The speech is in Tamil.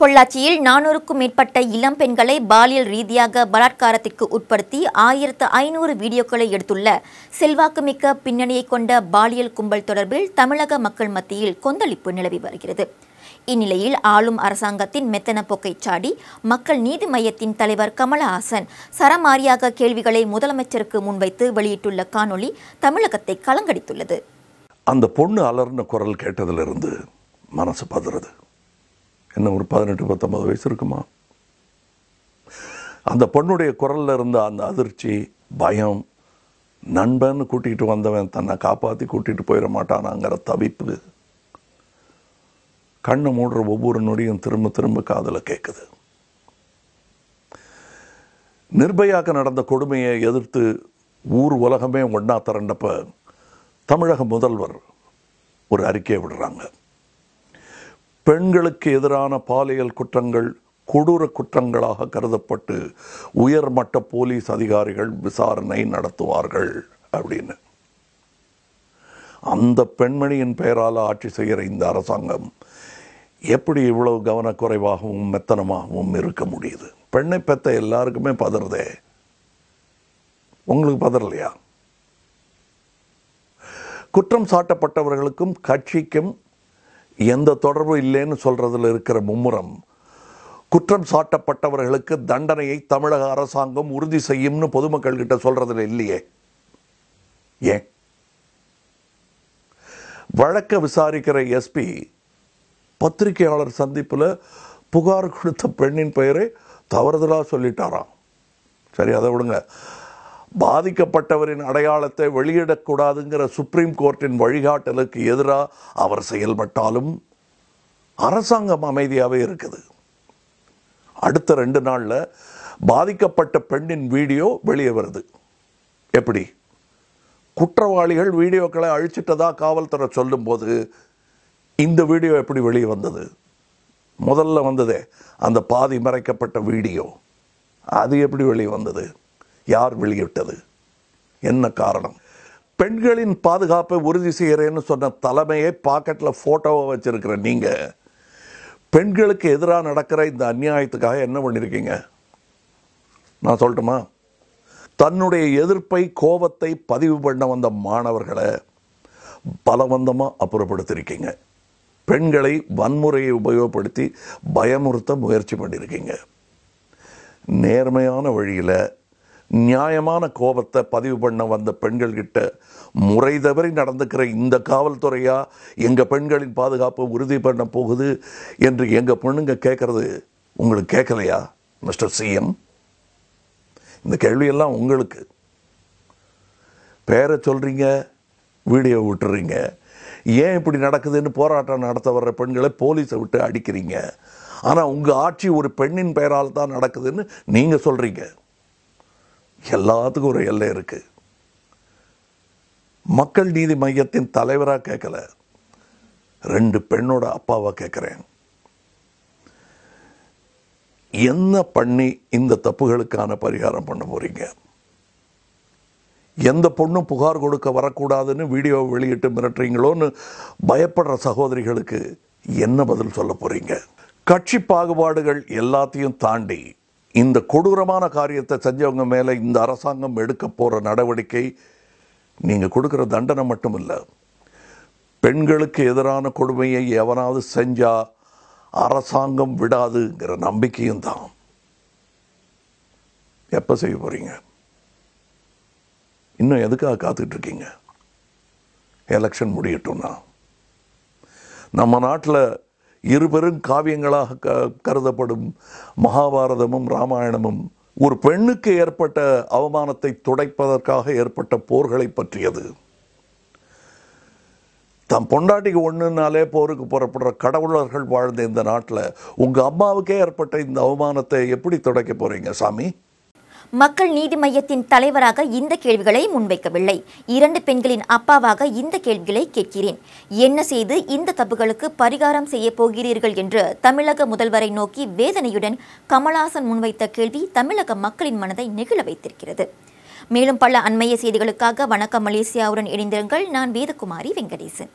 பொள்ளாச்சியில் நானூறுக்கும் மேற்பட்ட இளம் பெண்களை பாலியல் ரீதியாக பலாத்காரத்திற்கு உட்படுத்தி ஆயிரத்து ஐநூறு வீடியோக்களை எடுத்துள்ள செல்வாக்குமிக்க பின்னணியை கொண்ட பாலியல் கும்பல் தொடர்பில் தமிழக மக்கள் மத்தியில் கொந்தளிப்பு நிலவி வருகிறது. இந்நிலையில் ஆளும் அரசாங்கத்தின் மெத்தன போக்கை சாடி மக்கள் நீதி மையத்தின் தலைவர் கமலஹாசன் சரமாரியாக கேள்விகளை முதலமைச்சருக்கு முன்வைத்து வெளியிட்டுள்ள காணொளி தமிழகத்தை கலங்கடித்துள்ளது. அந்த பொண்ணு அலர்ன குரல் கேட்டதிலிருந்து மனசு பதறது. என்ன ஒரு பதினெட்டு பத்தொன்பது வயசு இருக்குமா? அந்த பொண்ணுடைய குரலில் இருந்த அந்த அதிர்ச்சி பயம் நண்பன் கூட்டிகிட்டு வந்தவன் தன்னை காப்பாற்றி கூட்டிகிட்டு போயிட மாட்டானாங்கிற தவிப்பு கண்ணை மூடுற ஒவ்வொரு நொடியும் திரும்ப திரும்ப காதில் கேட்குது நிர்பயாக்கு நடந்த கொடுமையை எதிர்த்து ஊர் உலகமே ஒன்றா திரண்டப்ப தமிழக முதல்வர் ஒரு அறிக்கையை விடுறாங்க. பெண்களுக்கு எதிரான பாலியல் குற்றங்கள் கொடூர குற்றங்களாக கருதப்பட்டு உயர்மட்ட போலீஸ் அதிகாரிகள் விசாரணை நடத்துவார்கள் அப்படின்னு. அந்த பெண்மணியின் பெயரால் ஆட்சி செய்கிற இந்த அரசாங்கம் எப்படி இவ்வளவு கவனக்குறைவாகவும் மெத்தனமாகவும் இருக்க முடியுது? பெண்ணை பெத்த எல்லாருக்குமே பதறதே. உங்களுக்கு பதறலையா? குற்றம் சாட்டப்பட்டவர்களுக்கும் கட்சிக்கும் எந்த தொடர்பும் இல்லைன்னு சொல்றதுல இருக்கிற மும்முரம். குற்றம் சாட்டப்பட்டவர்களுக்கு தண்டனையை தமிழக அரசாங்கம் உறுதி செய்யும்னு பொதுமக்கள் கிட்ட சொல்கிறதுல இல்லையே. ஏன்? வழக்க விசாரிக்கிற எஸ்பி பத்திரிகையாளர் சந்திப்பில் புகார் கொடுத்த பெண்ணின் பெயரை தவறுதலாக சொல்லிட்டாராம். சரி அதை விடுங்க. பாதிக்கப்பட்டவரின் அடையாளத்தை வெளியிடக்கூடாதுங்கிற சுப்ரீம் கோர்ட்டின் வழிகாட்டலுக்கு எதிராக அவர் செயல்பட்டாலும் அரசாங்கம் அமைதியாகவே இருக்குது. அடுத்த ரெண்டு நாளில் பாதிக்கப்பட்ட பெண்ணின் வீடியோ வெளியே வருது. எப்படி? குற்றவாளிகள் வீடியோக்களை அழிச்சிட்டதா காவல்துறை சொல்லும்போது இந்த வீடியோ எப்படி வெளியே வந்தது? முதல்ல வந்ததே அந்த பாதி மறைக்கப்பட்ட வீடியோ. அது எப்படி வெளியே வந்தது? யார் வெளியிட்டது? என்ன காரணம்? பெண்களின் பாதுகாப்பை உறுதி செய்கிறேன்னு சொன்ன தலைமையை பாக்கெட்டில் ஃபோட்டோவை வச்சுருக்கிற நீங்கள் பெண்களுக்கு எதிராக நடக்கிற இந்த அநியாயத்துக்காக என்ன பண்ணியிருக்கீங்க நான் சொல்லட்டுமா? தன்னுடைய எதிர்ப்பை கோபத்தை பதிவு பண்ண வந்த மாணவர்களை பலவந்தமாக அப்புறப்படுத்தியிருக்கீங்க பெண்களை வன்முறையை உபயோகப்படுத்தி பயமுறுத்த முயற்சி பண்ணியிருக்கீங்க நேர்மையான வழியில் நியாயமான கோபத்தை பதிவு பண்ண வந்த பெண்கள்கிட்ட முறை தவறி நடந்துக்கிற இந்த காவல்துறையா? எங்கள் பெண்களின் பாதுகாப்பை உறுதி பண்ண போகுது என்று எங்கள் பொண்ணுங்க கேட்குறது உங்களுக்கு கேட்கலையா மிஸ்டர் சிஎம்? இந்த கேள்வியெல்லாம் உங்களுக்கு. பேரை சொல்கிறீங்க வீடியோ விட்டுறீங்க. ஏன் இப்படி நடக்குதுன்னு போராட்டம் நடத்த வர்ற பெண்களை போலீஸை விட்டு அடிக்கிறீங்க? ஆனால் உங்கள் ஆட்சி ஒரு பெண்ணின் பெயரால் தான் நடக்குதுன்னு நீங்கள் சொல்கிறீங்க எல்லாத்துக்கும் ஒரு எல்லை இருக்கு. மக்கள் நீதி மையத்தின் தலைவராக கேட்கல ரெண்டு பெண்ணோட அப்பாவாக கேட்குறேன் என்ன பண்ணி இந்த தப்புகளுக்கான பரிகாரம் பண்ண போறீங்க? எந்த பொண்ணும் புகார் கொடுக்க வரக்கூடாதுன்னு வீடியோ வெளியிட்டு மிரட்டுறீங்களோன்னு பயப்படுற சகோதரிகளுக்கு என்ன பதில் சொல்ல போறீங்க? கட்சி பாகுபாடுகள் எல்லாத்தையும் தாண்டி இந்த கொடூரமான காரியத்தை செஞ்சவங்க மேலே இந்த அரசாங்கம் எடுக்க போகிற நடவடிக்கை நீங்கள் கொடுக்குற தண்டனை மட்டும் இல்லை. பெண்களுக்கு எதிரான கொடுமையை எவனாவது செஞ்சால் அரசாங்கம் விடாதுங்கிற நம்பிக்கையும் தான். எப்போ செய்ய போகிறீங்க இன்னும் எதுக்காக காத்துட்டு இருக்கீங்க? எலெக்ஷன் முடியட்டும்னா. நம்ம நாட்டில் இருபெரும் காவியங்களாக க கருதப்படும் மகாபாரதமும் ராமாயணமும் ஒரு பெண்ணுக்கு ஏற்பட்ட அவமானத்தை துடைப்பதற்காக ஏற்பட்ட போர்களை பற்றியது. தம் பொண்டாட்டிக்கு ஒன்றுனாலே போருக்கு புறப்படுற கடவுளர்கள் வாழ்ந்த இந்த நாட்டில் உங்கள் அம்மாவுக்கே ஏற்பட்ட இந்த அவமானத்தை எப்படி துடைக்க போறீங்க சாமி? மக்கள் நீதி மையத்தின் தலைவராக இந்த கேள்விகளை முன்வைக்கவில்லை. இரண்டு பெண்களின் அப்பாவாக இந்த கேள்விகளை கேட்கிறேன். என்ன செய்து இந்த தப்புகளுக்கு பரிகாரம் செய்ய போகிறீர்கள் என்று தமிழக முதல்வரை நோக்கி வேதனையுடன் கமலாசன் முன்வைத்த கேள்வி தமிழக மக்களின் மனதை நெகிழ வைத்திருக்கிறது. மேலும் பல அண்மைய செய்திகளுக்காக வணக்கம் மலேசியாவுடன் இணைந்திருங்கள். நான் வேதகுமாரி வெங்கடேசன்.